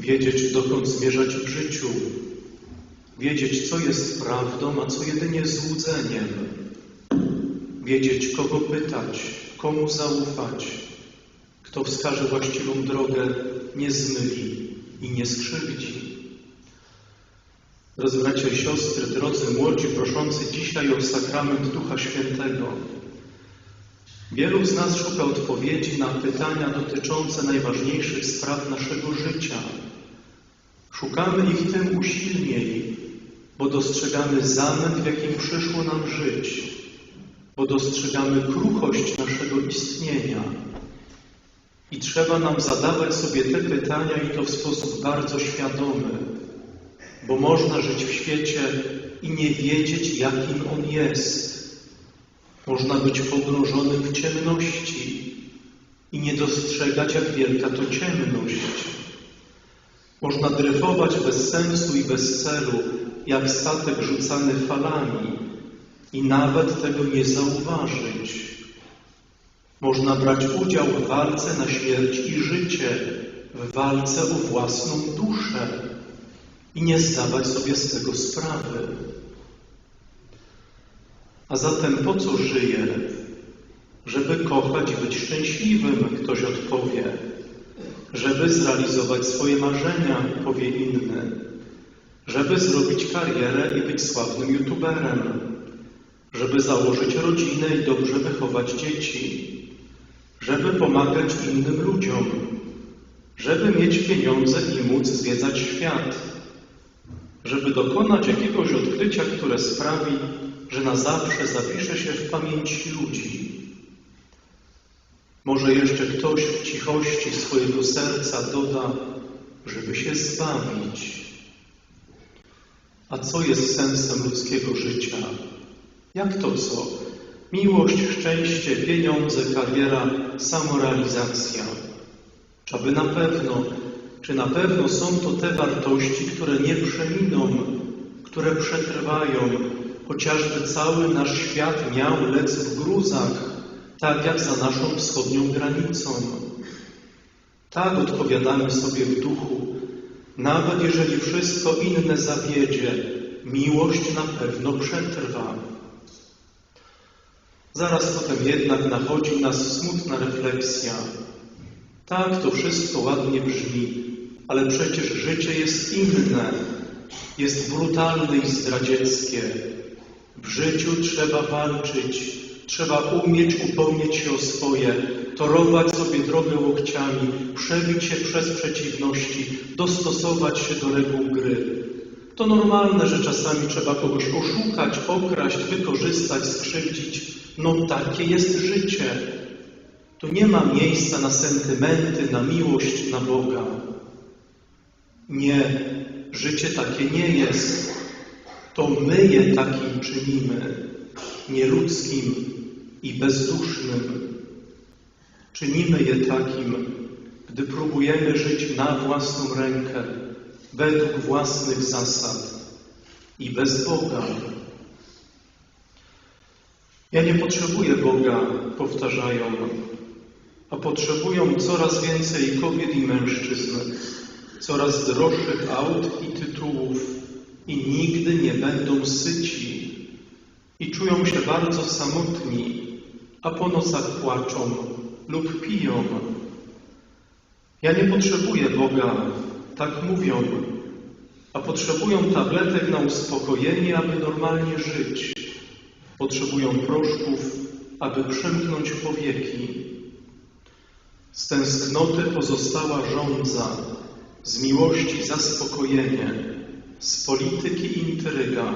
wiedzieć, dokąd zmierzać w życiu, wiedzieć, co jest prawdą, a co jedynie złudzeniem, wiedzieć, kogo pytać, komu zaufać, kto wskaże właściwą drogę, nie zmyli i nie skrzywdzi. Drodzy bracia i siostry, drodzy młodzi, proszący dzisiaj o sakrament Ducha Świętego, wielu z nas szuka odpowiedzi na pytania dotyczące najważniejszych spraw naszego życia. Szukamy ich tym usilniej, bo dostrzegamy zamęt, w jakim przyszło nam żyć, bo dostrzegamy kruchość naszego istnienia. I trzeba nam zadawać sobie te pytania i to w sposób bardzo świadomy, bo można żyć w świecie i nie wiedzieć, jakim on jest. Można być pogrążonym w ciemności i nie dostrzegać, jak wielka to ciemność. Można dryfować bez sensu i bez celu, jak statek rzucany falami i nawet tego nie zauważyć. Można brać udział w walce na śmierć i życie, w walce o własną duszę i nie zdawać sobie z tego sprawy. A zatem po co żyję? Żeby kochać i być szczęśliwym, ktoś odpowie. Żeby zrealizować swoje marzenia, powie inny. Żeby zrobić karierę i być sławnym youtuberem. Żeby założyć rodzinę i dobrze wychować dzieci. Żeby pomagać innym ludziom. Żeby mieć pieniądze i móc zwiedzać świat. Żeby dokonać jakiegoś odkrycia, które sprawi, że na zawsze zapisze się w pamięci ludzi. Może jeszcze ktoś w cichości swojego serca doda, żeby się zbawić. A co jest sensem ludzkiego życia? Jak to co? Miłość, szczęście, pieniądze, kariera, samorealizacja. Czy aby na pewno, czy na pewno są to te wartości, które nie przeminą, które przetrwają, chociażby cały nasz świat miał lec w gruzach, tak jak za naszą wschodnią granicą. Tak odpowiadamy sobie w duchu, nawet jeżeli wszystko inne zawiedzie, miłość na pewno przetrwa. Zaraz potem jednak nachodzi nas smutna refleksja. Tak, to wszystko ładnie brzmi, ale przecież życie jest inne, jest brutalne i zdradzieckie. W życiu trzeba walczyć, trzeba umieć upomnieć się o swoje, torować sobie drogę łokciami, przebić się przez przeciwności, dostosować się do reguł gry. To normalne, że czasami trzeba kogoś oszukać, okraść, wykorzystać, skrzywdzić. No takie jest życie. Tu nie ma miejsca na sentymenty, na miłość, na Boga. Nie, życie takie nie jest. To my je takim czynimy, nieludzkim i bezdusznym. Czynimy je takim, gdy próbujemy żyć na własną rękę, według własnych zasad i bez Boga. Ja nie potrzebuję Boga, powtarzają, a potrzebują coraz więcej kobiet i mężczyzn, coraz droższych aut i tytułów i nigdy nie będą syci i czują się bardzo samotni, a po nocach płaczą lub piją. Ja nie potrzebuję Boga, tak mówią, a potrzebują tabletek na uspokojenie, aby normalnie żyć. Potrzebują proszków, aby przymknąć powieki. Z tęsknoty pozostała żądza, z miłości zaspokojenie, z polityki intryga,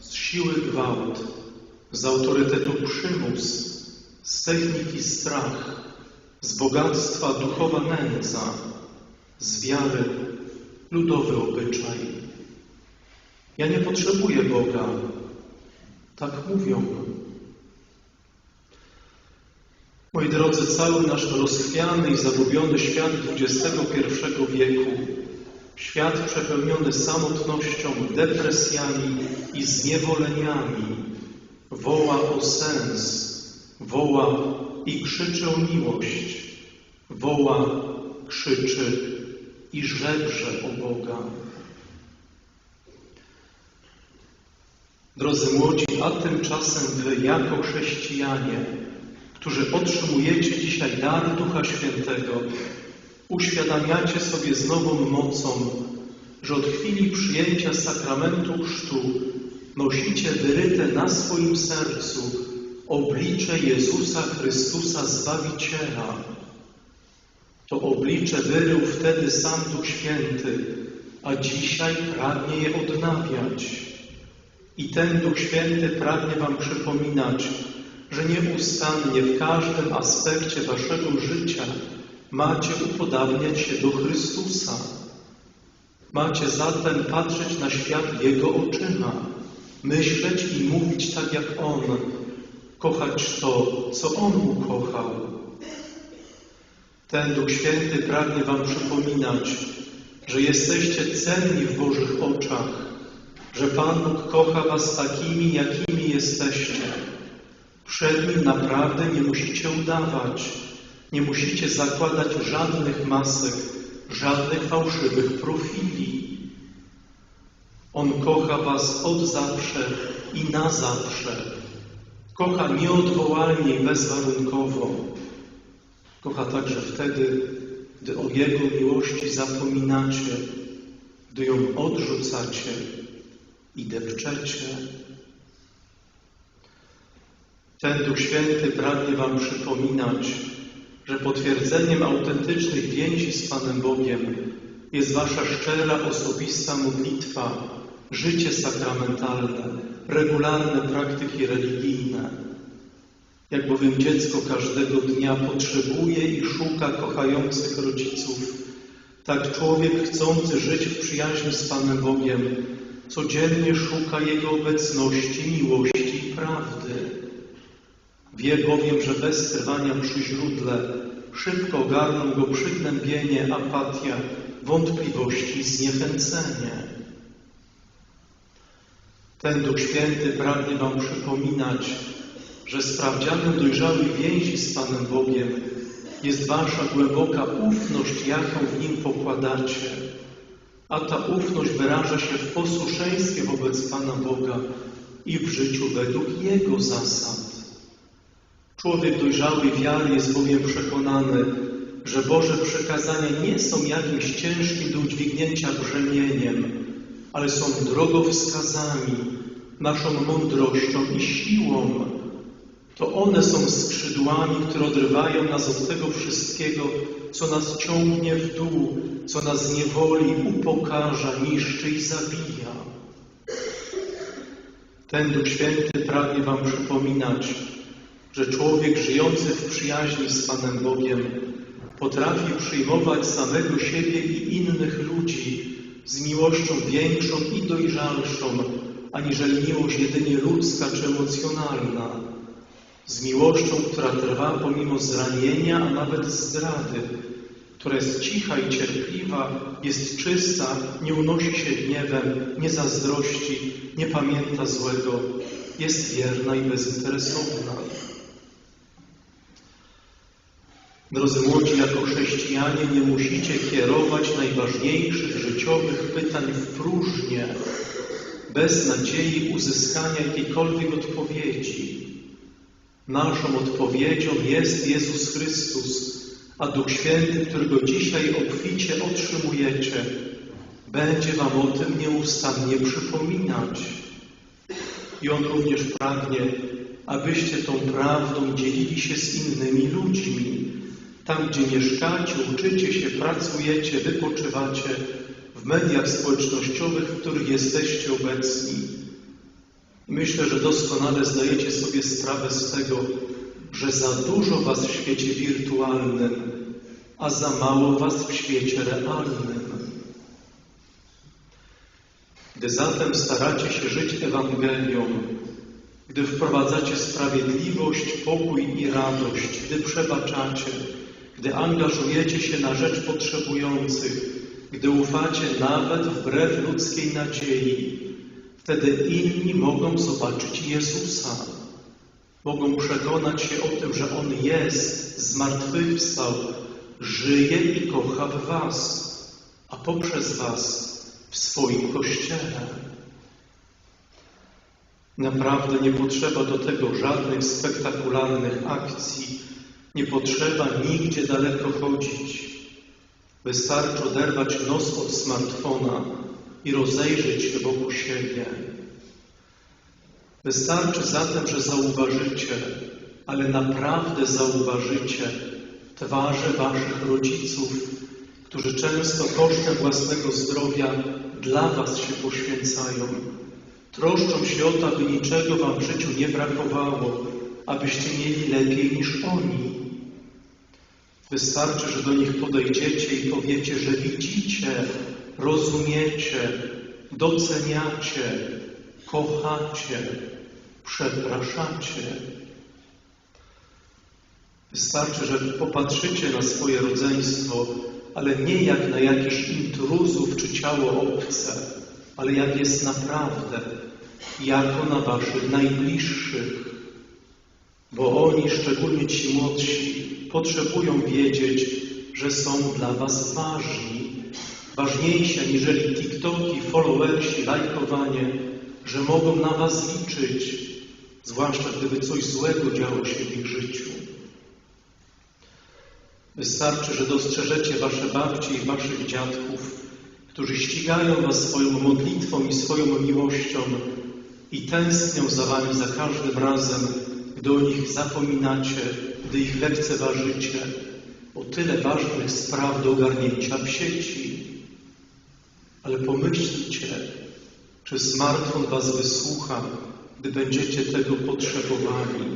z siły gwałt, z autorytetu przymus, z techniki strach, z bogactwa duchowa nędza, z wiary ludowy obyczaj. Ja nie potrzebuję Boga, tak mówią. Moi drodzy, cały nasz rozchwiany i zagubiony świat XXI wieku, świat przepełniony samotnością, depresjami i zniewoleniami, woła o sens, woła i krzyczy o miłość, woła, krzyczy i żebrze o Boga. Drodzy młodzi, a tymczasem wy jako chrześcijanie, którzy otrzymujecie dzisiaj dar Ducha Świętego, uświadamiacie sobie z nową mocą, że od chwili przyjęcia sakramentu chrztu nosicie wyryte na swoim sercu oblicze Jezusa Chrystusa Zbawiciela. To oblicze wyrył wtedy sam Duch Święty, a dzisiaj pragnie je odnawiać. I ten Duch Święty pragnie Wam przypominać, że nieustannie w każdym aspekcie Waszego życia macie upodabniać się do Chrystusa. Macie zatem patrzeć na świat Jego oczyma, myśleć i mówić tak jak On, kochać to, co On ukochał. Ten Duch Święty pragnie Wam przypominać, że jesteście cenni w Bożych oczach, że Pan Bóg kocha Was takimi, jakimi jesteście. Przed Nim naprawdę nie musicie udawać, nie musicie zakładać żadnych masek, żadnych fałszywych profili. On kocha Was od zawsze i na zawsze. Kocha nieodwołalnie i bezwarunkowo. Kocha także wtedy, gdy o Jego miłości zapominacie, gdy ją odrzucacie i depczecie. Ten Duch Święty pragnie Wam przypominać, że potwierdzeniem autentycznych więzi z Panem Bogiem jest Wasza szczera, osobista modlitwa, życie sakramentalne, regularne praktyki religijne. Jak bowiem dziecko każdego dnia potrzebuje i szuka kochających rodziców, tak człowiek chcący żyć w przyjaźni z Panem Bogiem codziennie szuka Jego obecności, miłości i prawdy. Wie bowiem, że bez trwania przy źródle szybko ogarną go przygnębienie, apatia, wątpliwości i zniechęcenie. Ten Duch Święty pragnie Wam przypominać, że sprawdzianem dojrzałej więzi z Panem Bogiem jest Wasza głęboka ufność, jaką w Nim pokładacie. A ta ufność wyraża się w posłuszeństwie wobec Pana Boga i w życiu według Jego zasad. Człowiek dojrzałej wiary jest bowiem przekonany, że Boże przekazania nie są jakimś ciężkim do udźwignięcia brzemieniem, ale są drogowskazami, naszą mądrością i siłą. To one są skrzydłami, które odrywają nas od tego wszystkiego, co nas ciągnie w dół, co nas niewoli, upokarza, niszczy i zabija. Ten Duch Święty pragnie Wam przypominać, że człowiek żyjący w przyjaźni z Panem Bogiem potrafi przyjmować samego siebie i innych ludzi z miłością większą i dojrzalszą, aniżeli miłość jedynie ludzka czy emocjonalna. Z miłością, która trwa pomimo zranienia, a nawet zdrady, która jest cicha i cierpliwa, jest czysta, nie unosi się gniewem, nie zazdrości, nie pamięta złego, jest wierna i bezinteresowna. Drodzy młodzi, jako chrześcijanie nie musicie kierować najważniejszych życiowych pytań w próżnię, bez nadziei uzyskania jakiejkolwiek odpowiedzi. Naszą odpowiedzią jest Jezus Chrystus, a Duch Święty, którego dzisiaj obficie otrzymujecie, będzie Wam o tym nieustannie przypominać. I On również pragnie, abyście tą prawdą dzielili się z innymi ludźmi, tam, gdzie mieszkacie, uczycie się, pracujecie, wypoczywacie, w mediach społecznościowych, w których jesteście obecni. Myślę, że doskonale zdajecie sobie sprawę z tego, że za dużo Was w świecie wirtualnym, a za mało Was w świecie realnym. Gdy zatem staracie się żyć Ewangelią, gdy wprowadzacie sprawiedliwość, pokój i radość, gdy przebaczacie, gdy angażujecie się na rzecz potrzebujących, gdy ufacie nawet wbrew ludzkiej nadziei, wtedy inni mogą zobaczyć Jezusa. Mogą przekonać się o tym, że On jest, zmartwychwstał, żyje i kocha w Was. a poprzez Was w swoim Kościele. Naprawdę nie potrzeba do tego żadnych spektakularnych akcji, nie potrzeba nigdzie daleko chodzić. Wystarczy oderwać nos od smartfona i rozejrzeć się wokół siebie. Wystarczy zatem, że zauważycie, ale naprawdę zauważycie twarze Waszych rodziców, którzy często kosztem własnego zdrowia dla Was się poświęcają. Troszczą się o to, aby niczego Wam w życiu nie brakowało, abyście mieli lepiej niż oni. Wystarczy, że do nich podejdziecie i powiecie, że widzicie, rozumiecie, doceniacie, kochacie, przepraszacie. Wystarczy, że popatrzycie na swoje rodzeństwo, ale nie jak na jakichś intruzów czy ciało obce, ale jak jest naprawdę, jako na waszych najbliższych. Bo oni, szczególnie ci młodsi, potrzebują wiedzieć, że są dla was ważni, ważniejsi aniżeli TikToki, followersi, lajkowanie, że mogą na was liczyć, zwłaszcza gdyby coś złego działo się w ich życiu. Wystarczy, że dostrzeżecie wasze babcie i waszych dziadków, którzy ścigają was swoją modlitwą i swoją miłością i tęsknią za wami za każdym razem, gdy o nich zapominacie, gdy ich lekceważycie, o tyle ważnych spraw do ogarnięcia w sieci. Ale pomyślcie, czy smartfon was wysłucha, gdy będziecie tego potrzebowali?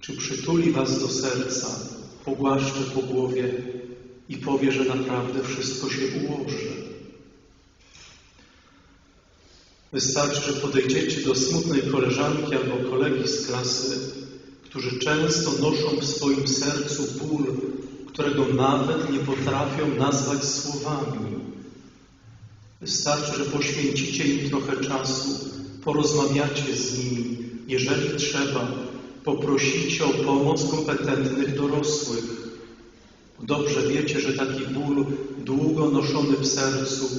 Czy przytuli was do serca, pogłaszcze po głowie i powie, że naprawdę wszystko się ułoży? Wystarczy, że podejdziecie do smutnej koleżanki albo kolegi z klasy, którzy często noszą w swoim sercu ból, którego nawet nie potrafią nazwać słowami. Wystarczy, że poświęcicie im trochę czasu, porozmawiacie z nimi, jeżeli trzeba, poprosicie o pomoc kompetentnych dorosłych. Dobrze wiecie, że taki ból długo noszony w sercu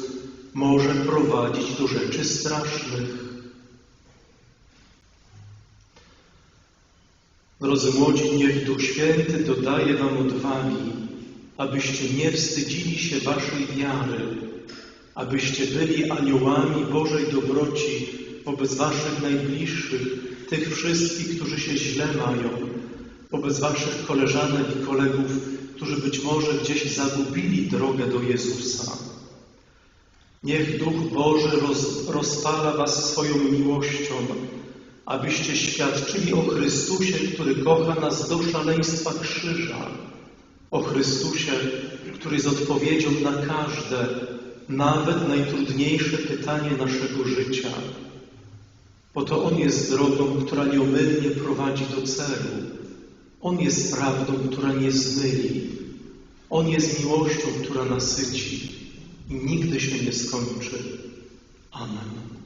może prowadzić do rzeczy strasznych. Drodzy młodzi, niech Duch Święty dodaje Wam odwagi, abyście nie wstydzili się Waszej wiary, abyście byli aniołami Bożej dobroci wobec Waszych najbliższych, tych wszystkich, którzy się źle mają, wobec Waszych koleżanek i kolegów, którzy być może gdzieś zagubili drogę do Jezusa. Niech Duch Boży roz, rozpala Was swoją miłością, abyście świadczyli o Chrystusie, który kocha nas do szaleństwa krzyża, o Chrystusie, który jest odpowiedzią na każde, nawet najtrudniejsze pytanie naszego życia. Bo to On jest drogą, która nieomylnie prowadzi do celu. On jest prawdą, która nie zmyli. On jest miłością, która nasyci nigdy się nie skończy. Amen.